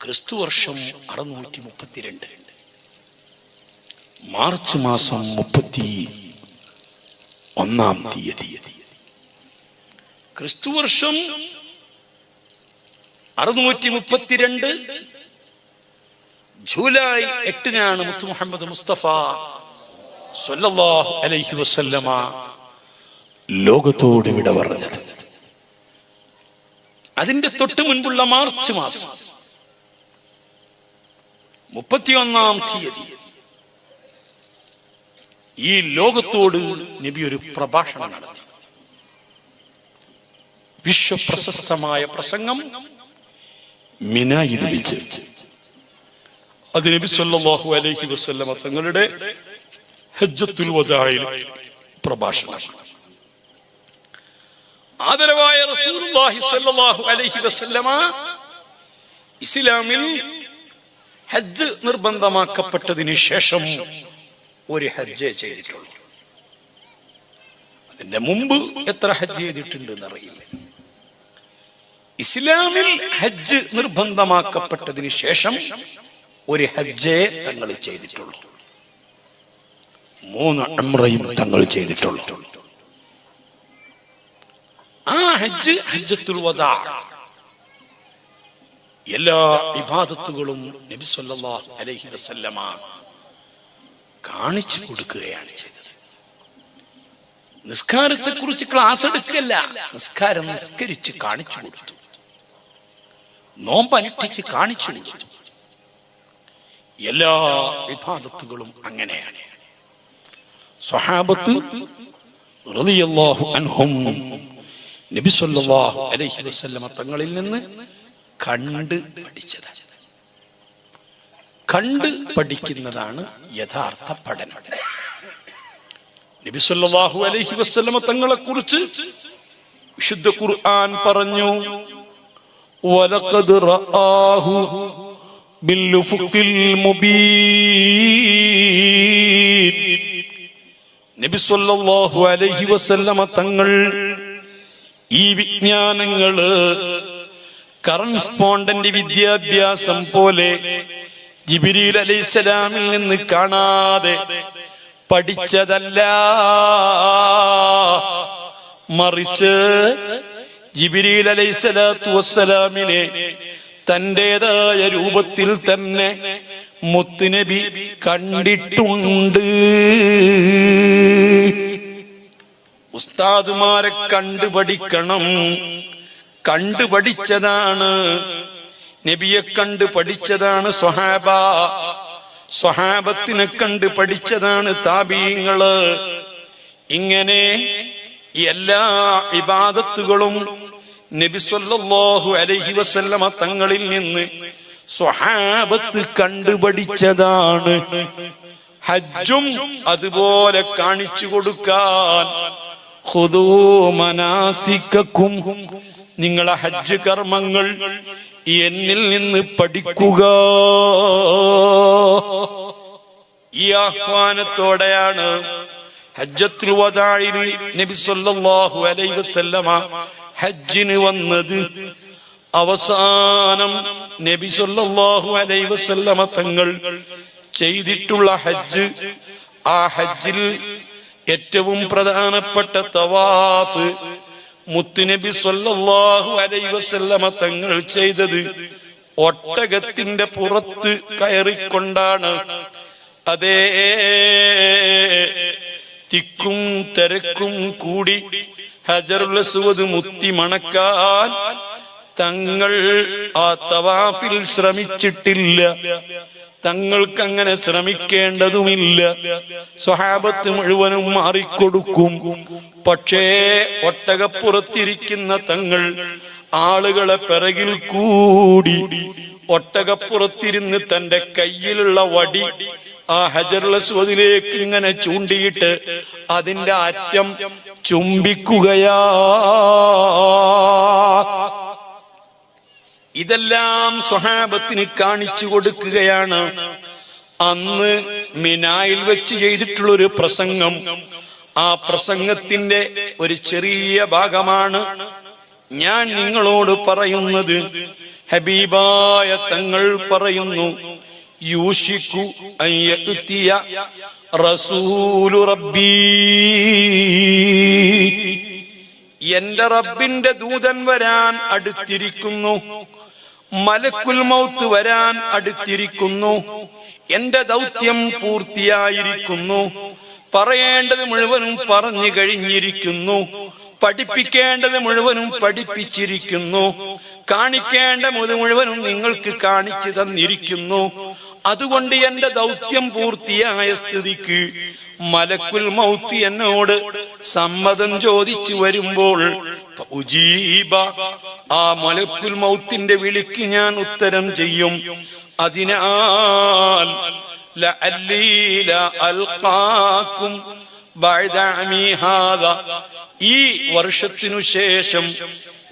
ക്രിസ്തു വർഷം അറുന്നൂറ്റി മുപ്പത്തിരണ്ട് മാർച്ച് മാസം മുപ്പത്തി ഒന്നാം തീയതി. ക്രിസ്തു വർഷം അറുന്നൂറ്റി മുപ്പത്തിരണ്ട് ജൂലൈ എട്ടിനാണ് മുത്തു മുഹമ്മദ് മുസ്തഫ സല്ലല്ലാഹു അലൈഹി വസല്ലമ ലോകത്തോട് വിട പറഞ്ഞത്. അതിന്റെ തൊട്ട് മുൻപുള്ള മാർച്ച് മാസം മുപ്പത്തിയൊന്നാം തീയതി. ഈ ലോകത്തോട് നബി ഒരു പ്രഭാഷണം നടത്തി. വിശ്വപ്രശസ്തമായ പ്രസംഗം വെച്ച്. അത് നബി സല്ലാഹു അലൈഹി വസല്ലമ തങ്ങളുടെ ഹജ്ജത്തുൽ വദായിൽ പ്രഭാഷണം. ആദരവായ റസൂലുള്ളാഹി സ്വല്ലല്ലാഹു അലൈഹി വസല്ലമ ഇസ്ലാമിൽ ഹജ്ജ് നിർബന്ധമാക്കപ്പെട്ടതിന് ശേഷം ഒരു ഹജ്ജ് ചെയ്തിട്ടുള്ളൂ. അതിന്റെ മുമ്പ് എത്ര ഹജ്ജ് ചെയ്തിട്ടുണ്ട് എന്നറിയില്ല ഇസ്ലാമിൽ ഹജ്ജ് നിർബന്ധമാക്കപ്പെട്ടതിന് ശേഷം ഒരു ഹജ്ജേ തങ്ങൾ ചെയ്തിട്ടുള്ളൂ. മൂന്ന് അമ്രയും തങ്ങൾ ചെയ്തിട്ടുള്ളൂ. ആ ഹജ്ജ് ഹജ്ജത്തുൽ വദാ. എല്ലാ ഇബാദത്തുകളും നബി സല്ലല്ലാഹു അലൈഹി വസല്ലമ കാണിച്ചു കൊടുക്കുകയാണ് ചെയ്തത്. നിസ്കാരത്തെ കുറിച്ച് ക്ലാസ് എടുക്കല്ല. നിസ്കാരം നിസ്കരിച്ച് കാണിച്ചു കൊടുത്തു. നോമ്പ് അനുഷ്ഠിച്ച് കാണിച്ചു കൊടുത്തു. എല്ലാ വിഭാഗത്തുകളും അങ്ങനെയാണ്. സ്വഹാബത്ത് റളിയല്ലാഹു അൻഹും നബി സല്ലല്ലാഹു അലൈഹി വസല്ലമ തങ്ങളിൽ നിന്ന് കണ്ട് പഠിച്ചത്. കണ്ട് പഠിക്കുന്നതാണ് യഥാർത്ഥ പഠനം. നബി സല്ലല്ലാഹു അലൈഹി വസല്ലമ തങ്ങളെ കുറിച്ച് വിശുദ്ധ ഖുർആൻ പറഞ്ഞു വലഖദ് റആഹു ബിൽഉഫുഖിൽ മുബീൻ. നബി സല്ലല്ലാഹു അലൈഹി വസല്ലമ തങ്ങൾ ഈ വിജ്ഞാനങ്ങൾ കറൻസ്പോണ്ടന്റ് വിദ്യാഭ്യാസം പോലെ ജിബിരിൽ അലൈഹിസ്സലാമിൽ നിന്ന് കാണാതെ പഠിച്ചതല്ല. മറിച്ച് ജിബിരിൽ അലൈഹിസ്സലാത്തു വസ്സലാമിനെ തന്റെതായ രൂപത്തിൽ തന്നെ മുത്തുനബി കണ്ടിട്ടുണ്ട്. ഉസ്താദുമാരെ കണ്ടുപഠിക്കണം കണ്ടുപഠിച്ചതാണ്. നബിയെ കണ്ട് പഠിച്ചതാണ് സ്വഹാബ. സ്വഹാബത്തിനെ കണ്ട് പഠിച്ചതാണ് താബീങ്ങൾ ഇങ്ങനെ എല്ലാ ഇബാദത്തുകളും നബി സല്ലല്ലാഹു അലൈഹി വസല്ലമ തങ്ങളിൽ നിന്ന് സ്വഹാബത്ത് കണ്ടുപഠിച്ചതാണ് ഹജ്ജും അതുപോലെ കാണിച്ചു കൊടുക്കാൻ. ഖുദൂ മനാസിക്കക്കും നിങ്ങളെ ഹജ്ജ് കർമ്മങ്ങൾ എന്നിൽ നിന്ന് പഠിക്കുക. ഈ ആഹ്വാനത്തോടെയാണ് ഹജ്ജത്തുൽ വദാഇൽ നബി സല്ലല്ലാഹു അലൈഹി വസല്ലമ ഹജ്ജിന് വന്നത്. അവസാനം നബി സല്ലല്ലാഹു അലൈഹി വസല്ലമ തങ്ങൾ ചെയ്തിട്ടുള്ള ഹജ്ജ് ആ ഹജ്ജിൽ ഏറ്റവും പ്രധാനപ്പെട്ട തവാഫ് മുത്തുനബി സല്ലല്ലാഹു അലൈഹി വസല്ലമ തങ്ങൾ ചെയ്തത് ഒട്ടകത്തിന്റെ പുറത്ത് കയറിക്കൊണ്ടാണ്. അതേ തിക്കും തിരക്കും കൂടി ഹജറുൽ അസ്വദ് മുത്തി മണക്കാൻ തങ്ങൾ ആ തവാഫിൽ ശ്രമിച്ചിട്ടില്ല. തങ്ങൾക്ക് അങ്ങനെ ശ്രമിക്കേണ്ടതുമില്ല. സ്വഹാബത്ത് മുഴുവനും മാറിക്കൊടുക്കും. പക്ഷേ ഒട്ടകപ്പുറത്തിരിക്കുന്ന തങ്ങൾ ആളുകളെ പിറകിൽ കൂടി. ഒട്ടകപ്പുറത്തിരുന്ന് തന്റെ കയ്യിലുള്ള വടി ആ ഹജറുലസ്വദിലേക്ക് ഇങ്ങനെ ചൂണ്ടിയിട്ട് അതിന്റെ അറ്റം ചുംബിക്കുകയാ. ഇതെല്ലാം സ്വഹാബത്തിന് കാണിച്ചു കൊടുക്കുകയാണ്. അന്ന് മിനായിൽ വെച്ച് ചെയ്തിട്ടുള്ള ഒരു പ്രസംഗം. ആ പ്രസംഗത്തിന്റെ ഒരു ചെറിയ ഭാഗമാണ് ഞാൻ നിങ്ങളോട് പറയുന്നത്. ഹബീബായ തങ്ങൾ പറയുന്നു യൂഷിക്കു അയ്യ റസൂലു റബ്ബീ. എന്റെ റബ്ബിന്റെ ദൂതൻ വരാൻ അടുത്തിരിക്കുന്നു. മലക്കുൽ മൗത്ത് വരാൻ അടുത്തിരിക്കുന്നു. എന്റെ ദൗത്യം പൂർത്തിയായിരിക്കുന്നു. പറയേണ്ടത് മുഴുവനും പറഞ്ഞു കഴിഞ്ഞിരിക്കുന്നു. പഠിപ്പിക്കേണ്ടത് മുഴുവനും പഠിപ്പിച്ചിരിക്കുന്നു. കാണിക്കേണ്ടത് മുഴുവനും നിങ്ങൾക്ക് കാണിച്ചു തന്നിരിക്കുന്നു. അതുകൊണ്ട് എന്റെ ദൗത്യം പൂർത്തിയായ സ്ഥിതിക്ക് മലക്കുൽ മൗത്ത് എന്നോട് സമ്മതം ചോദിച്ചു വരുമ്പോൾ ആ മലക്കുൽ മൗത്തിന്റെ വിളിക്ക് ഞാൻ ഉത്തരം ചെയ്യും. അതിനാൽ. ഈ വർഷത്തിനു ശേഷം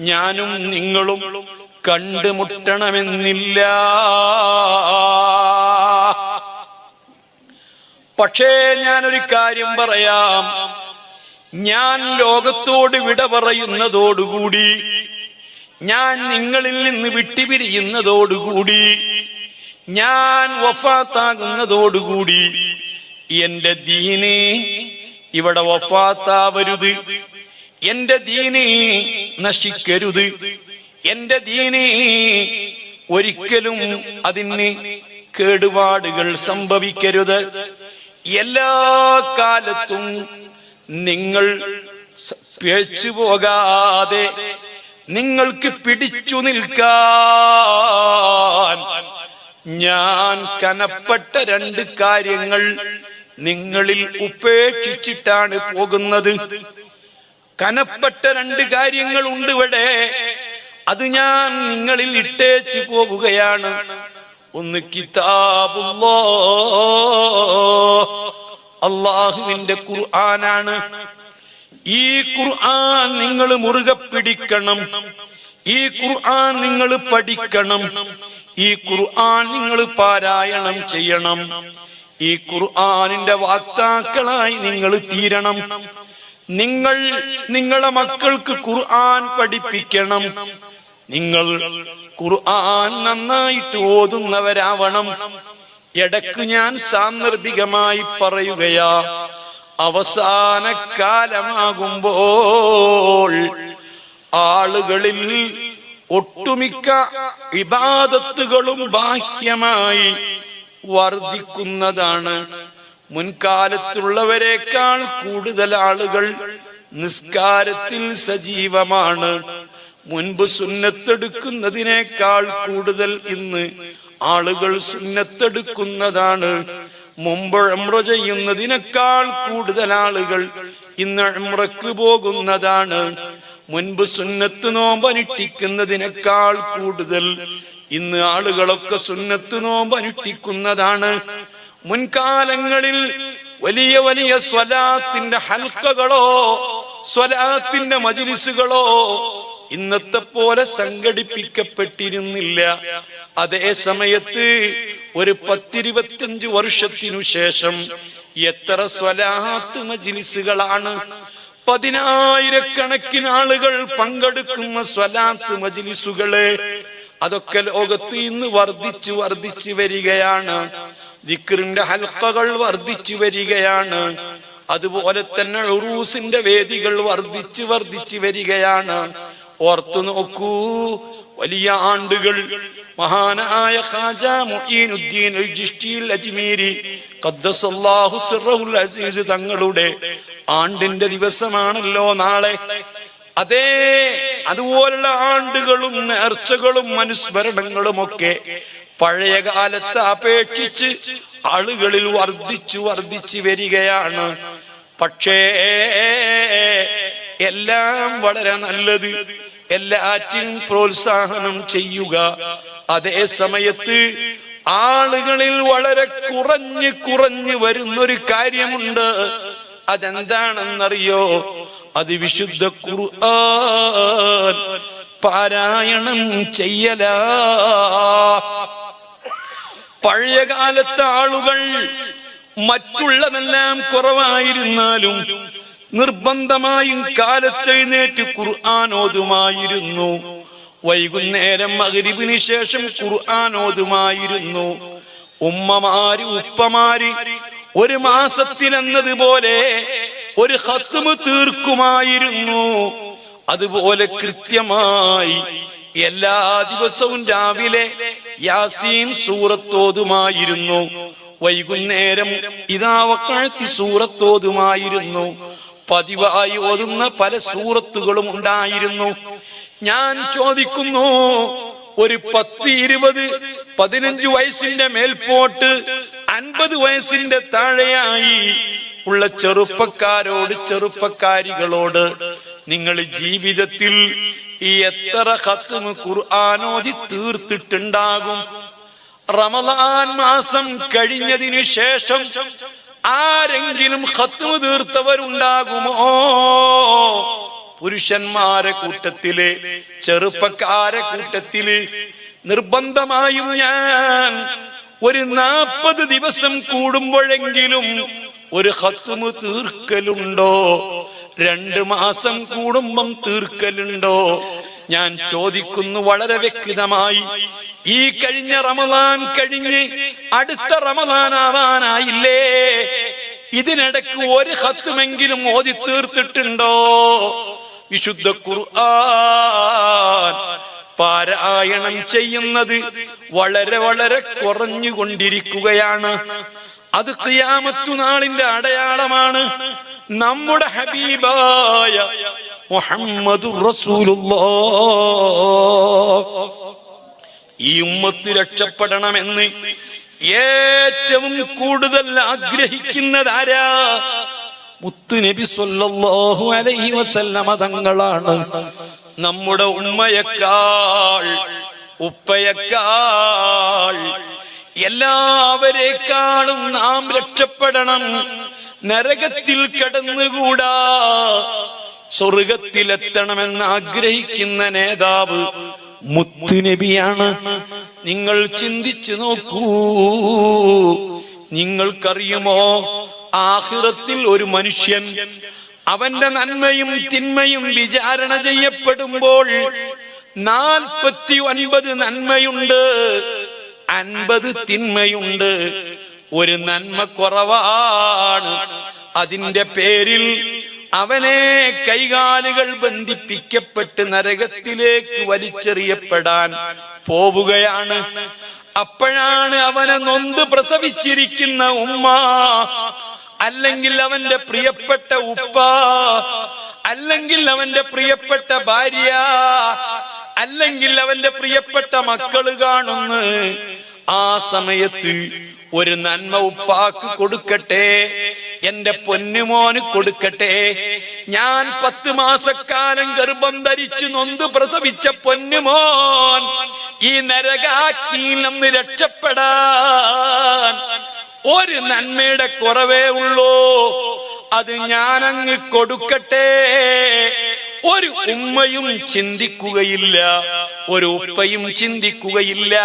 ഞാനും നിങ്ങളും കണ്ടുമുട്ടണമെന്നില്ല. പക്ഷേ ഞാനൊരു കാര്യം പറയാം. ഞാൻ ലോകത്തോട് വിട പറയുന്നതോടുകൂടി ഞാൻ നിങ്ങളിൽ നിന്ന് വിട്ടുപിരിയുന്നതോടുകൂടി ഞാൻ വഫാത്താകുന്നതോടുകൂടി എന്റെ ദീന് ഇവിടെ വഫാത്താവരുത്. എന്റെ ദീന് നശിക്കരുത്. എന്റെ ദീന് ഒരിക്കലും അതിന് കേടുപാടുകൾ സംഭവിക്കരുത്. എല്ലാ കാലത്തും നിങ്ങൾ പേച്ചു പോകാതെ നിങ്ങൾക്ക് പിടിച്ചു നിൽക്കാൻ ഞാൻ കനപ്പെട്ട രണ്ട് കാര്യങ്ങൾ നിങ്ങളിൽ ഉപേക്ഷിച്ചിട്ടാണ് പോകുന്നത്. കനപ്പെട്ട രണ്ട് കാര്യങ്ങൾ ഉണ്ട് ഇവിടെ. അത് ഞാൻ നിങ്ങളിൽ ഇട്ടേച്ചു പോവുകയാണ്. ഒന്ന് കിതാബുല്ലോ അള്ളാഹുവിന്റെ ഖുർആനാണ്. ഈ ഖുർആൻ നിങ്ങൾ മുറുകെ പിടിക്കണം. ഈ ഖുർആൻ നിങ്ങൾ പഠിക്കണം. ഈ ഖുർആൻ നിങ്ങൾ പാരായണം ചെയ്യണം. ഈ ഖുർആനിന്റെ വാക്താക്കളായി നിങ്ങൾ തീരണം. നിങ്ങൾ നിങ്ങളെ മക്കൾക്ക് ഖുർആൻ പഠിപ്പിക്കണം. നിങ്ങൾ ഖുർആൻ നന്നായിട്ട് ഓതുന്നവരാവണം. ഇടയ്ക്ക് ഞാൻ സാന്ദർഭികമായി പറയുകയാ അവസാന കാലമാകുമ്പോൾ ആളുകളിൽ ഒട്ടുമിക്ക ഇബാദത്തുകളും ബാഹ്യമായി വർദ്ധിക്കുന്നതാണ് മുൻകാലത്തുള്ളവരെക്കാൾ കൂടുതൽ ആളുകൾ നിസ്കാരത്തിൽ സജീവമാണ്. മുൻപ് സുന്നത്തെടുക്കുന്നതിനേക്കാൾ കൂടുതൽ ഇന്ന് ആളുകൾ സുന്നത്തെടുക്കുന്നതാണ്. മുമ്പ് എമ്ര ചെയ്യുന്നതിനേക്കാൾ കൂടുതൽ ആളുകൾ ഇന്ന് എമ്രക്ക് പോകുന്നതാണ്. മുൻപ് സുന്നത്ത് നോമ്പനുഷ്ഠിക്കുന്നതിനേക്കാൾ കൂടുതൽ ഇന്ന് ആളുകളൊക്കെ സുന്നത്ത് നോമ്പനുഷ്ഠിക്കുന്നതാണ് മുൻകാലങ്ങളിൽ വലിയ വലിയ സ്വലാത്തിന്റെ ഹൽക്കകളോ സ്വലാത്തിന്റെ മജിലിസുകളോ ഇന്നത്തെ പോലെ സംഘടിപ്പിക്കപ്പെട്ടിരുന്നില്ല. അതേ സമയത്ത് ഒരു പത്തിരുപത്തിയഞ്ച് വർഷത്തിനു ശേഷം എത്ര സ്വലാത്ത് മജിലിസുകളാണ്. പതിനായിരക്കണക്കിന് ആളുകൾ പങ്കെടുക്കുന്ന സ്വലാത്ത് മജിലിസുകളെ അതൊക്കെ ലോകത്ത് ഇന്ന് വർദ്ധിച്ചു വർദ്ധിച്ചു വരികയാണ്. ദിക്റിന്റെ ഹൽക്കകൾ വർദ്ധിച്ചു വരികയാണ്. അതുപോലെ തന്നെ ഉറൂസിന്റെ വേദികൾ വർദ്ധിച്ചു വർദ്ധിച്ചു വരികയാണ്. ഓർത്തു നോക്കൂ വലിയ ആണ്ടുകൾ മഹാനായ ഖാജ മുഈനുദ്ദീൻ അൽ ജിഷ്ടിൽ അജ്മീരി ഖദ്ദസല്ലാഹു സിർറഹുൽ അസീസ് തങ്ങളുടെ ആണ്ടിന്റെ ദിവസമാണല്ലോ നാളെ. അതേ അതുപോലുള്ള ആണ്ടുകളും നേർച്ചകളും അനുസ്മരണങ്ങളും ഒക്കെ പഴയ കാലത്തെ അപേക്ഷിച്ച് ആളുകളിൽ വർദ്ധിച്ചു വർദ്ധിച്ചു വരികയാണ്. പക്ഷേ എല്ലാം വളരെ നല്ലത് എല്ലാറ്റിനും പ്രോത്സാഹനം ചെയ്യുക അതേ സമയത്ത് ആളുകളിൽ വളരെ കുറഞ്ഞ് കുറഞ്ഞ് വരുന്നൊരു കാര്യമുണ്ട്. അതെന്താണെന്നറിയോ? അത് വിശുദ്ധ ഖുർആൻ പാരായണം ചെയ്യല. പഴയ കാലത്തെ ആളുകൾ മറ്റുള്ളതെല്ലാം കുറവായിരുന്നാലും നിർബന്ധമായും കാലത്തെഴുന്നേറ്റ് ഖുർആൻ ഓതുമായിരുന്നു. വൈകുന്നേരം മകരിവിന് ശേഷം ഖുർആൻ ഓതുമായിരുന്നു. ഉമ്മമാര് ഉപ്പമാര് ഒരു മാസത്തിലെന്നതുപോലെ ഒരു ഹത്തുമ് തീർക്കുമായിരുന്നു. അതുപോലെ കൃത്യമായി എല്ലാ ദിവസവും രാവിലെ യാസീൻ സൂറത്തോതുമായിരുന്നു വൈകുന്നേരം ഇതാവക്കാഴ്ത്തി സൂറത്തോതുമായിരുന്നു പതിവായി ഓതുന്ന പല സൂറത്തുകളും ഉണ്ടായിരുന്നു. ഞാൻ ചോദിക്കുന്നു ഒരു പത്ത് ഇരുപത് പതിനഞ്ച് വയസ്സിന്റെ മേൽപോട്ട് അൻപത് വയസ്സിന്റെ താഴെയായി ഉള്ള ചെറുപ്പക്കാരോട് ചെറുപ്പക്കാരികളോട് നിങ്ങൾ ജീവിതത്തിൽ ഈ എത്ര ഹത്തും ഖുർആാനോദി തീർത്തിട്ടുണ്ടാകും? റമദാൻ മാസം കഴിഞ്ഞതിനു ശേഷം ആരെങ്കിലും ഹത്തും തീർത്തവരുണ്ടാകുമോ? പുരുഷന്മാരെ കൂട്ടത്തിൽ ചെറുപ്പക്കാരെ കൂട്ടത്തിൽ നിർബന്ധമായും ഞാൻ ഒരു നാപ്പത് ദിവസം കൂടുമ്പോഴെങ്കിലും ഒരു ഹത്തുമ് തീർക്കലുണ്ടോ? രണ്ട് മാസം കൂടുമ്പം തീർക്കലുണ്ടോ? ഞാൻ ചോദിക്കുന്നു വളരെ വ്യക്തമായി. ഈ കഴിഞ്ഞ റമദാൻ കഴിഞ്ഞ് അടുത്ത റമദാൻ ആവാനായില്ലേ? ഇതിനിടക്ക് ഒരു ഹത്തുമെങ്കിലും ഓതി തീർത്തിട്ടുണ്ടോ? വിശുദ്ധ ഖുർആൻ പാരായണം ചെയ്യുന്നത് വളരെ വളരെ കുറഞ്ഞുകൊണ്ടിരിക്കുകയാണ്. അത് ഖിയാമത്തു നാളിന്റെ അടയാളമാണ്. നമ്മുടെ ഹബീബായ മുഹമ്മദ് ഈ ഉമ്മത്ത് രക്ഷപ്പെടണമെന്ന് ഏറ്റവും കൂടുതൽ ആഗ്രഹിക്കുന്നതാരാ മുത്തുനബി സ്വല്ലല്ലാഹു അലൈഹി വസല്ലമ തങ്ങളാണ്. നമ്മുടെ ഉമ്മയേക്കാൾ ഉപ്പയേക്കാൾ എല്ലാവരെക്കാളും നാം രക്ഷപ്പെടണം. നരകത്തിൽ കടന്നുകൂടാ. സ്വർഗത്തിലെത്തണമെന്ന് ആഗ്രഹിക്കുന്ന നേതാവ് മുത്തുനബിയാണ്. നിങ്ങൾ ചിന്തിച്ചു നോക്കൂ. നിങ്ങൾക്കറിയുമോ? ആഹിറത്തിൽ ഒരു മനുഷ്യൻ അവന്റെ നന്മയും തിന്മയും വിചാരണ ചെയ്യപ്പെടുമ്പോൾ നാൽപ്പത്തി ഒൻപത് നന്മയുണ്ട് അൻപത് തിന്മയുണ്ട്. ഒരു നന്മ കുറവാണ്. അതിന്റെ പേരിൽ അവനെ കൈകാലുകൾ ബന്ധിപ്പിക്കപ്പെട്ട് നരകത്തിലേക്ക് വലിച്ചെറിയപ്പെടാൻ പോവുകയാണ്. അപ്പോഴാണ് അവനെ നൊന്ത് പ്രസവിച്ചിരിക്കുന്ന ഉമ്മ അല്ലെങ്കിൽ അവന്റെ പ്രിയപ്പെട്ട ഉപ്പ അല്ലെങ്കിൽ അവന്റെ പ്രിയപ്പെട്ട ഭാര്യ അല്ലെങ്കിൽ അവന്റെ പ്രിയപ്പെട്ട മക്കൾ കാണുന്നു. ആ സമയത്ത് ഒരു നന്മ ഉപ്പാക്ക് കൊടുക്കട്ടെ. എന്റെ പൊന്നുമോന് കൊടുക്കട്ടെ. ഞാൻ പത്ത് മാസക്കാലം ഗർഭം ധരിച്ചു നൊന്ത് പ്രസവിച്ച പൊന്നുമോൻ ഈ നരകാക്കിയിൽ നിന്ന് രക്ഷപ്പെടാൻ ഒരു നന്മയുടെ കുറവേ ഉള്ളൂ. അത് ഞാനങ്ങ് കൊടുക്കട്ടെ. ഒരു ഉമ്മയും ചിന്തിക്കുകയില്ല. ഒരു ഉപ്പയും ചിന്തിക്കുകയില്ല.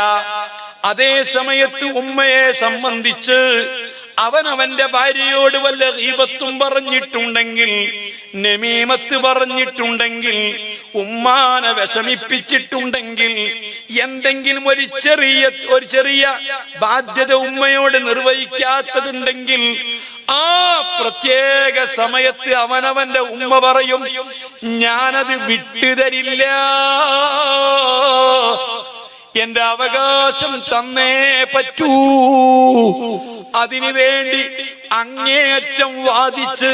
അതേ സമയത്ത് ഉമ്മയെ സംബന്ധിച്ച് അവൻ അവന്റെ ഭാര്യയോട് വല്ല ഈപത്തും പറഞ്ഞിട്ടുണ്ടെങ്കിൽ നമീമത്ത് പറഞ്ഞിട്ടുണ്ടെങ്കിൽ ഉമ്മാനെ വിഷമിപ്പിച്ചിട്ടുണ്ടെങ്കിൽ എന്തെങ്കിലും ഒരു ചെറിയ ഒരു ചെറിയ ബാധ്യത ഉമ്മയോട് നിർവഹിക്കാത്തതുണ്ടെങ്കിൽ ആ പ്രത്യേക സമയത്ത് അവനവന്റെ ഉമ്മ പറയും ഞാനത് വിട്ടുതരില്ല. എന്റെ അവകാശം തന്നേ പറ്റൂ. അതിനു വേണ്ടി അങ്ങേയറ്റം വാദിച്ച്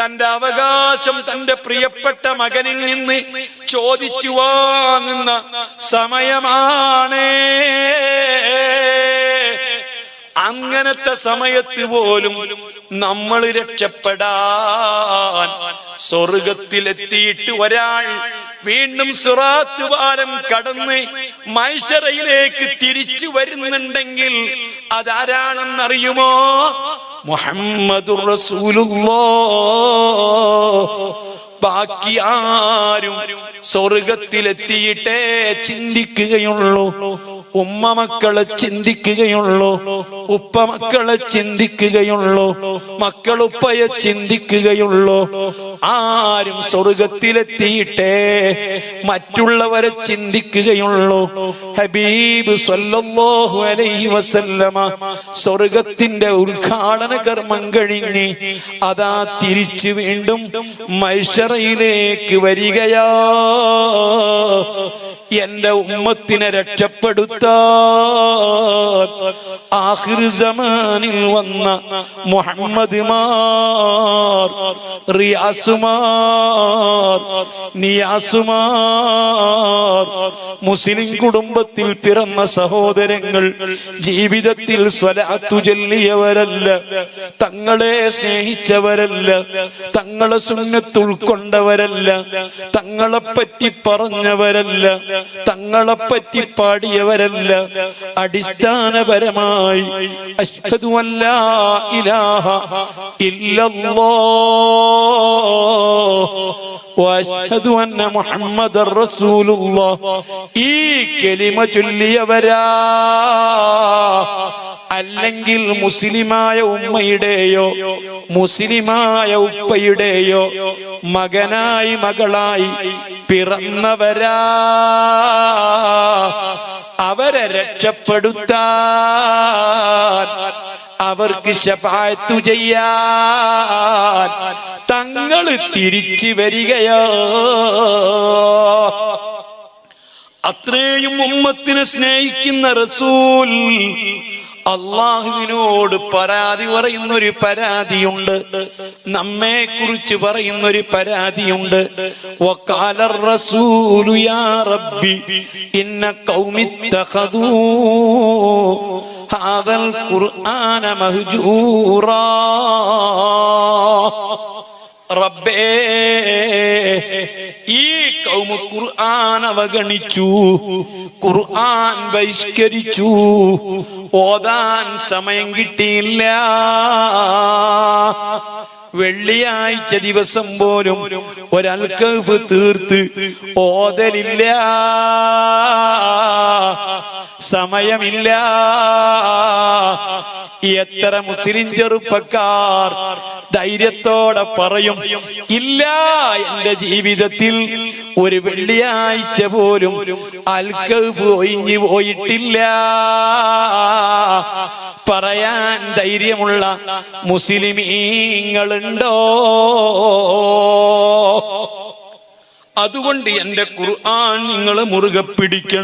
തന്റെ അവകാശം തന്റെ പ്രിയപ്പെട്ട മകനിൽ നിന്ന് ചോദിച്ചു വാങ്ങുന്ന സമയമാണ്. അങ്ങനത്തെ സമയത്ത് പോലും നമ്മൾ രക്ഷപ്പെടാൻ സ്വർഗത്തിലെത്തിയിട്ട് ഒരാൾ വീണ്ടും സുറാത്തുവാരം കടന്ന് മൈഷറയിലേക്ക് തിരിച്ചു വരുന്നുണ്ടെങ്കിൽ അതാരാണെന്നറിയുമോ? മുഹമ്മദ് ബാക്കി ആരും സ്വർഗത്തിലെത്തിയിട്ടേ ചിന്തിക്കുകയുള്ളൂ. ഉമ്മ മക്കളെ ചിന്തിക്കുകയുള്ളൂ. ഉപ്പ മക്കളെ ചിന്തിക്കുകയുള്ളൂ. മക്കളുപ്പയെ ചിന്തിക്കുകയുള്ളൂ. ആരും സ്വർഗത്തിലെത്തിയിട്ടേ മറ്റുള്ളവരെ ചിന്തിക്കുകയുള്ളൂ. ഹബീബ് സല്ലല്ലാഹു അലൈഹി വസല്ലമ സ്വർഗത്തിന്റെ ഉദ്ഘാടന കർമ്മം കഴിഞ്ഞ് അതാ തിരിച്ചു വീണ്ടും മൈഷറയിലേക്ക് വരികയാ. എന്റെ ഉമ്മത്തിനെ രക്ഷപ്പെടുത്താൻ വന്ന മുഹമ്മദ് മുസ്ലിം കുടുംബത്തിൽ പിറന്ന സഹോദരങ്ങൾ ജീവിതത്തിൽ സ്വലാത്തു ചൊല്ലിയവരല്ല തങ്ങളെ സ്നേഹിച്ചവരല്ല തങ്ങളെ സുന്നത്തുൾക്കൊണ്ടവരല്ല തങ്ങളെ പറ്റി പറഞ്ഞവരല്ല തങ്ങളെ പറ്റി പാടിയവരല്ല. അടിസ്ഥാനപരമായി ഈ കലിമ ചൊല്ലിയവരാ. അല്ലെങ്കിൽ മുസ്ലിമായ ഉമ്മയുടെയോ മുസ്ലിമായ ഉപ്പയുടെയോ മകനായി മകളായി പിറന്നവരാ. അവരെ രക്ഷപ്പെടുത്താൻ അവർക്ക് ശപായത്തു ചെയ്യാൻ തങ്ങൾ തിരിച്ചു വരികയോ? അത്രയും ഉമ്മത്തിനെ സ്നേഹിക്കുന്ന റസൂൽ അള്ളാഹുവിനോട് പരാതി പറയുന്നൊരു പരാതിയുണ്ട്. നമ്മെ കുറിച്ച് പറയുന്നൊരു പരാതിയുണ്ട്. ഇന്ന ഖുർആന മഹ്ജൂറാ. റബ്ബേ ഈ കൗമ ഖുർആൻ അവഗണിച്ചു ഖുർആൻ ബഹിഷ്കരിച്ചു. ഓതാൻ സമയം കിട്ടിയില്ല. വെള്ളിയാഴ്ച ദിവസം പോലും ഒരൽക്കഫ് തീർത്ത് ഓതലില്ല. സമയമില്ല. എത്ര മുസ്ലിം ചെറുപ്പക്കാർ ധൈര്യത്തോടെ പറയും ഇല്ല എന്റെ ജീവിതത്തിൽ ഒരു വെള്ളിയാഴ്ച പോലും അൽക്കഫ് ഒഴിഞ്ഞു പോയിട്ടില്ല. പറയാൻ ധൈര്യമുള്ള മുസ്ലിമീങ്ങളുണ്ടോ? അതുകൊണ്ട് എന്റെ ഖുർആൻ നിങ്ങൾ മുറുകെ പിടിക്കണം.